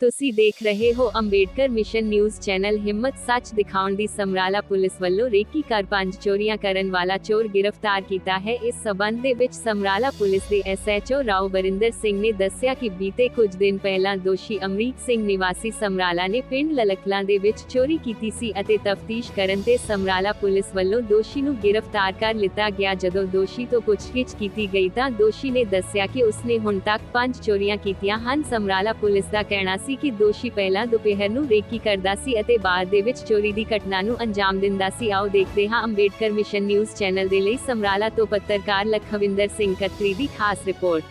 ਤੁਸੀਂ ਦੇਖ ਰਹੇ ਹੋ ਅੰਬੇਡਕਰ ਮਿਸ਼ਨ ਨਿਊਜ਼ ਚੈਨਲ ਹਿੰਮਤ ਸੱਚ ਦਿਖਾਉਣ ਦੀ ਸਮਰਾਲਾ ਪੁਲਿਸ ਵੱਲੋਂ ਰੇਕੀ ਕਰ ਪੰਜ ਚੋਰੀਆਂ ਕਰਨ ਵਾਲਾ ਚੋਰ ਗ੍ਰਿਫਤਾਰ ਕੀਤਾ ਹੈ। ਇਸ ਸਬੰਧ ਦੇ ਵਿੱਚ ਸਮਰਾਲਾ ਪੁਲਿਸ ਦੇ ਐਸਐਚਓ ਰਾਓ ਬਰਿੰਦਰ ਸਿੰਘ ਨੇ ਦੱਸਿਆ ਕਿ ਬੀਤੇ ਕੁਝ ਦਿਨ ਪਹਿਲਾਂ ਦੋਸ਼ੀ ਅਮਰੀਕ ਸਿੰਘ ਨਿਵਾਸੀ ਸਮਰਾਲਾ ਨੇ ਪਿੰਡ ਲਲਕਲਾਂ ਦੇ ਵਿੱਚ ਚੋਰੀ ਕੀਤੀ ਸੀ ਅਤੇ ਤਫਤੀਸ਼ ਕਰਨ ਤੇ ਸਮਰਾਲਾ ਪੁਲਿਸ ਵੱਲੋਂ ਦੋਸ਼ੀ ਨੂੰ ਗ੍ਰਿਫਤਾਰ ਕਰ ਲਿੱਤਾ ਗਿਆ। ਜਦੋਂ ਦੋਸ਼ੀ ਤੋਂ ਪੁੱਛਗਿੱਛ ਕੀਤੀ ਗਈ ਤਾਂ ਦੋਸ਼ੀ ਨੇ ਦੱਸਿਆ ਕਿ ਉਸਨੇ ਹੁਣ ਤੱਕ ਪੰਜ ਚੋਰੀਆਂ ਕੀਤੀਆਂ ਹਨ। ਸਮਰਾਲਾ ਪੁਲਿਸ ਦਾ ਕਹਿਣਾ ਸੀ ਕਿ ਦੋਸ਼ੀ ਪਹਿਲਾਂ ਦੁਪਹਿਰ ਨੂੰ ਰੇਕੀ ਕਰਦਾ ਸੀ ਅਤੇ ਬਾਅਦ ਦੇ ਵਿੱਚ ਚੋਰੀ ਦੀ ਘਟਨਾ ਨੂੰ ਅੰਜਾਮ ਦਿੰਦਾ ਸੀ। ਆਓ ਦੇਖਦੇ ਹਾਂ ਅੰਬੇਡਕਰ ਮਿਸ਼ਨ ਨਿਊਜ਼ ਚੈਨਲ ਦੇ ਲਈ ਸਮਰਾਲਾ ਤੋਂ ਪੱਤਰਕਾਰ ਲਖਵਿੰਦਰ ਸਿੰਘ ਖੱਤਰੀ ਦੀ ਖਾਸ ਰਿਪੋਰਟ।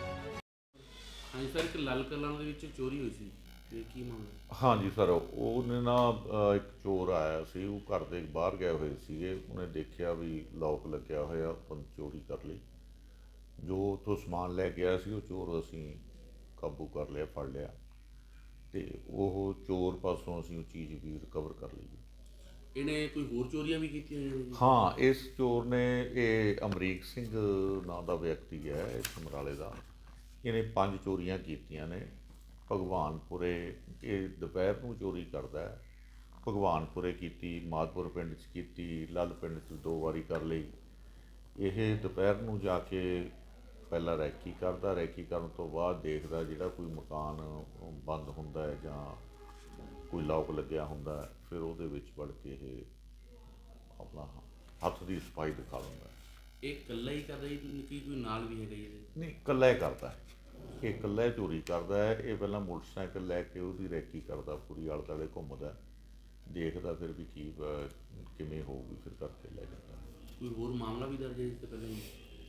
ਹਾਂਜੀ ਸਰ ਇੱਕ ਲਾਲ ਕਲਾਂ ਦੇ ਵਿੱਚ ਚੋਰੀ ਹੋਈ ਸੀ। ਤੇ ਕੀ ਮਾਮਲਾ? ਹਾਂਜੀ ਸਰ ਉਹਨੇ ਨਾ ਇੱਕ ਚੋਰ ਆਇਆ ਸੀ। ਉਹ ਘਰ ਦੇ ਬਾਹਰ ਗਏ ਹੋਏ ਸੀਗੇ। ਉਹਨੇ ਦੇਖਿਆ ਵੀ ਲੋਕ ਲੱਗਿਆ ਹੋਇਆ ਆਪਾਂ ਚੋਰੀ ਕਰ ਲਈ। ਜੋ ਉੱਥੋਂ ਸਮਾਨ ਲੈ ਕੇ ਆਇਆ ਸੀ ਉਹ ਚੋਰ ਅਸੀਂ ਕਾਬੂ ਕਰ ਲਿਆ ਫੜ ਲਿਆ। ਤੇ ਉਹ ਚੋਰ ਪਾਸੋਂ ਅਸੀਂ ਉਹ ਚੀਜ਼ ਵੀ ਰਿਕਵਰ ਕਰ ਲਈ ਇਹਨੇ ਕੋਈ ਹੋਰ ਚੋਰੀਆਂ ਵੀ ਕੀਤੀਆਂ ਹੋਈਆਂ ਨੇ ਜੀ? ਹਾਂ ਇਸ ਚੋਰ ਨੇ ਇਹ ਅਮਰੀਕ ਸਿੰਘ ਨਾਂ ਦਾ ਵਿਅਕਤੀ ਹੈ ਇਸ ਸਮਰਾਲੇ ਦਾ। ਇਹਨੇ ਪੰਜ ਚੋਰੀਆਂ ਕੀਤੀਆਂ ਨੇ। ਭਗਵਾਨਪੁਰੇ ਇਹ ਦੁਪਹਿਰ ਨੂੰ ਚੋਰੀ ਕਰਦਾ ਹੈ। ਭਗਵਾਨਪੁਰੇ ਕੀਤੀ ਮਾਦਪੁਰ ਪਿੰਡ 'ਚ ਕੀਤੀ ਲੱਲ ਪਿੰਡ 'ਚ ਦੋ ਵਾਰੀ ਕਰ ਲਈ। ਇਹ ਦੁਪਹਿਰ ਨੂੰ ਜਾ ਕੇ ਪਹਿਲਾਂ ਰੈਕੀ ਕਰਦਾ ਰੈਕੀ ਕਰਨ ਤੋਂ ਬਾਅਦ ਦੇਖਦਾ ਜਿਹੜਾ ਕੋਈ ਮਕਾਨ ਬੰਦ ਹੁੰਦਾ ਹੈ ਜਾਂ ਕੋਈ ਲੋਕ ਲੱਗਿਆ ਹੁੰਦਾ ਹੈ, ਫਿਰ ਉਹਦੇ ਵਿੱਚ ਵੜ ਕੇ ਇਹ ਆਪਣਾ ਹੱਥ ਦੀ ਸਫ਼ਾਈ ਦਿਖਾ ਦਿੰਦਾ ਹੈ। ਇਹ ਇਕੱਲਾ ਹੀ ਕਰ ਰਹੀ ਕਿ ਕੋਈ ਨਾਲ ਵੀ ਹੈਗਾ ਇਹਦੇ ਨਹੀਂ ਇਕੱਲਾ ਹੀ ਕਰਦਾ ਹੈ। ਇਹ ਇਕੱਲਾ ਹੀ ਚੋਰੀ ਕਰਦਾ ਹੈ ਇਹ ਪਹਿਲਾਂ ਮੋਟਰਸਾਈਕਲ ਲੈ ਕੇ ਉਹਦੀ ਰੈਕੀ ਕਰਦਾ ਪੂਰੀ ਆਲੇ ਦੁਆਲੇ ਘੁੰਮਦਾ। ਦੇਖਦਾ ਫਿਰ ਵੀ ਕੀ ਕਿਵੇਂ ਹੋਊਗੀ ਫਿਰ ਕਰਕੇ ਲੈ ਜਾਂਦਾ। ਕੋਈ ਹੋਰ ਮਾਮਲਾ ਵੀ ਦਰਜ ਹੈ ਇਸ ਤੋਂ ਪਹਿਲਾਂ?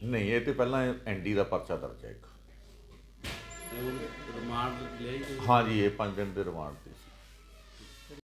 ਨਹੀਂ ਇਹ ਤੇ ਪਹਿਲਾਂ ਐਨਡੀ ਦਾ ਪਰਚਾ ਦਰਜ ਹੈ ਇੱਕ ਤੇ ਉਹ ਰਿਮਾਂਡ ਲਿਆ ਜੀ ਕੋਈ? ਹਾਂਜੀ ਇਹ 5 ਦਿਨ ਦੇ ਰਿਮਾਂਡ ਤੇ